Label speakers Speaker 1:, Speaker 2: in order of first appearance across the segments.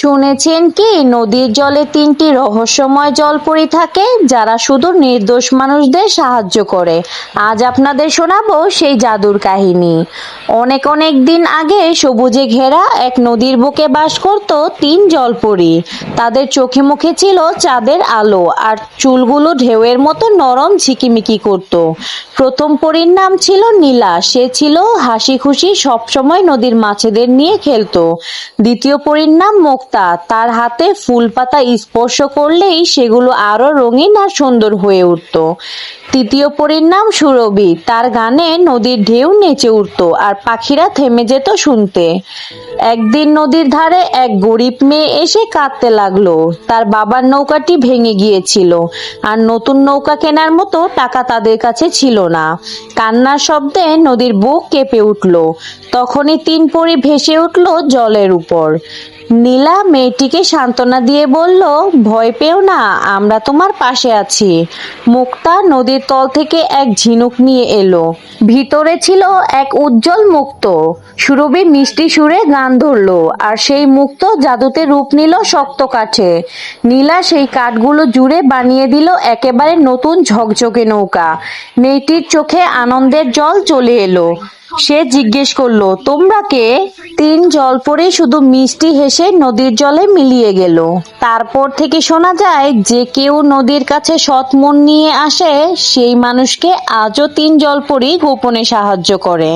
Speaker 1: শুনেছেন কি, নদীর জলে তিনটি রহস্যময় জল জলপরি থাকে যারা শুধু নির্দোষ মানুষদের সাহায্য করে। আজ আপনাদের শোনাবো সেই জাদুর কাহিনী। অনেক অনেক দিন আগে সবুজে ঘেরা এক নদীর বুকে বাস করত তিন জলপরি। তাদের চোখে মুখে ছিল চাঁদের আলো আর চুলগুলো ঢেউয়ের মতো নরম ঝিকিমিকি করত। প্রথম পরীর নাম ছিল নীলা। সে ছিল হাসি খুশি সবসময় নদীর মাছেদের নিয়ে খেলতো। দ্বিতীয় পরীর নাম মুক্তা তার হাতে ফুল পাতা স্পর্শ করলেই সেগুলো আরও রঙিন আর সুন্দর হয়ে উঠত। তৃতীয় পরীর নাম সুরভি। তার গানে নদীর ঢেউ নেচে উঠত আর পাখিরা থেমে যেত শুনতে। একদিন নদীর ধারে এক গরিব মেয়ে এসে কাঁদতে লাগল। তার বাবার নৌকাটি ভেঙে গিয়েছিল আর নতুন নৌকা কেনার মতো টাকা তাদের কাছে ছিল না। কান্নার শব্দে নদীর বুক কেঁপে উঠল। তখনই তিন পরি ভেসে উঠল জলের উপর। নীলা মেয়েটিকে সান্ত্বনা দিয়ে বলল, ভয় পেও না, আমরা তোমার পাশে আছি। মুক্তা নদীর তল থেকে এক ঝিনুক নিয়ে এলো। ভিতরে ছিল এক উজ্জ্বল মুক্ত। সুরভি মিষ্টি সুরে গান ধরলো, আর সেই মুক্ত জাদুতে রূপ নিল শক্ত কাঠে। নীলা সেই কাঠগুলো জুড়ে বানিয়ে দিল একেবারে নতুন ঝকঝকে নৌকা। মেয়েটির চোখে আনন্দের জল চলে এলো। সে জিজ্ঞেস করল, তোমরা কে? তিন জল পরে শুধু মিষ্টি হেসে নদীর জলে মিলিয়ে গেল। তারপর থেকে শোনা যায় যে কেউ নদীর কাছে সৎ মন নিয়ে আসে, সেই মানুষকে আজও তিন জলপরি গোপনে সাহায্য করে।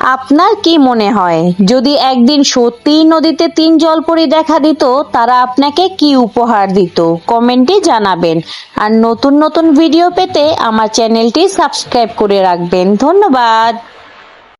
Speaker 1: আপনার কি মনে হয়, যদি একদিন সত্যিই নদীতে তিন জলপরি দেখা দিত, তারা আপনাকে কি উপহার দিত? কমেন্টে জানাবেন। আর নতুন নতুন ভিডিও পেতে আমার চ্যানেলটি সাবস্ক্রাইব করে রাখবেন। ধন্যবাদ।